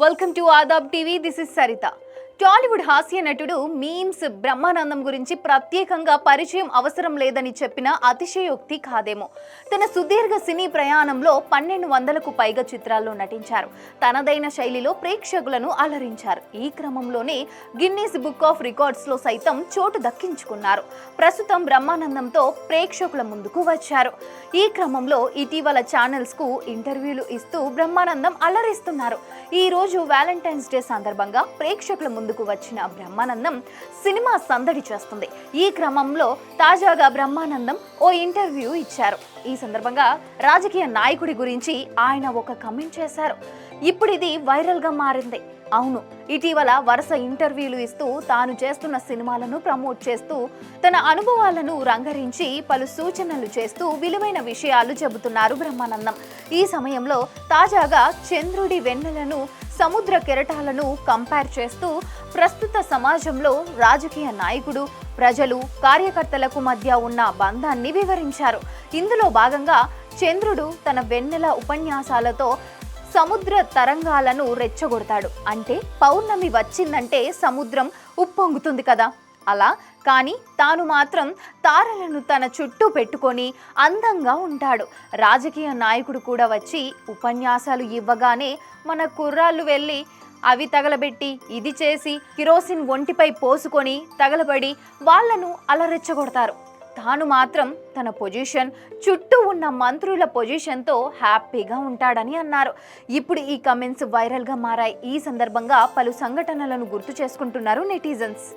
Welcome to Adab TV. This is Sarita. Tollywood హాస్య నటుడు memes Brahmanandam గురించి ప్రత్యేకంగా పరిచయం అవసరం లేదని చెప్పిన అతిశయోక్తి కాదేమో. తన సుదీర్ఘ సినీ ప్రయాణంలో పన్నెండు వందలకు పైగా చిత్రాల్లో నటించారు. తనదైన శైలిలో ప్రేక్షకులను అలరించారు. ఈ క్రమంలోనే గిన్నీస్ బుక్ ఆఫ్ రికార్డ్స్లో సైతం చోటు దక్కించుకున్నారు. ప్రస్తుతం బ్రహ్మానందంతో ప్రేక్షకుల ముందుకు వచ్చారు. ఈ క్రమంలో ఇటీవల ఛానల్స్కు ఇంటర్వ్యూలు ఇస్తూ బ్రహ్మానందం అలరిస్తున్నారు. ఈ రోజు వ్యాలంటైన్స్ డే సందర్భంగా ప్రేక్షకుల ముందు ముందుకు వచ్చిన బ్రహ్మానందం సినిమా సందడి చేస్తుంది. ఈ క్రమంలో తాజాగా బ్రహ్మానందం ఓ ఇంటర్వ్యూ ఇచ్చారు. ఈ సందర్భంగా రాజకీయ నాయకుడి గురించి ఆయన ఒక కమెంట్ చేశారు. ఇప్పుడు ఇది వైరల్గా మారింది. అవును ఇటీవల వరుస ఇంటర్వ్యూలు ఇస్తూ తాను చేస్తున్న సినిమాలను ప్రమోట్ చేస్తూ తన అనుభవాలను రంగరించి పలు సూచనలు చేస్తూ విలువైన విషయాలు చెబుతున్నారు బ్రహ్మానందం. ఈ సమయంలో తాజాగా చంద్రుడి వెన్నెలను సముద్ర కెరటాలను కంపేర్ చేస్తూ ప్రస్తుత సమాజంలో రాజకీయ నాయకుడు ప్రజలు కార్యకర్తలకు మధ్య ఉన్న బంధాన్ని వివరించారు. ఇందులో భాగంగా చంద్రుడు తన వెన్నెల ఉపన్యాసాలతో సముద్ర తరంగాలను రెచ్చగొడతాడు. అంటే పౌర్ణమి వచ్చిందంటే సముద్రం ఉప్పొంగుతుంది కదా. అలా కానీ తాను మాత్రం తారలను తన చుట్టూ పెట్టుకొని అందంగా ఉంటాడు. రాజకీయ నాయకుడు కూడా వచ్చి ఉపన్యాసాలు ఇవ్వగానే మన కుర్రాళ్ళు వెళ్ళి అవి తగలబెట్టి ఇది చేసి కిరోసిన్ ఒంటిపై పోసుకొని తగలబడి వాళ్ళను అలరెచ్చగొడతారు. తాను మాత్రం తన పొజిషన్ చుట్టూ ఉన్న మంత్రుల పొజిషన్తో హ్యాపీగా ఉంటాడని అన్నారు. ఇప్పుడు ఈ కమెంట్స్ వైరల్గా మారాయి. ఈ సందర్భంగా పలు సంఘటనలను గుర్తు చేసుకుంటున్నారు నెటిజన్స్.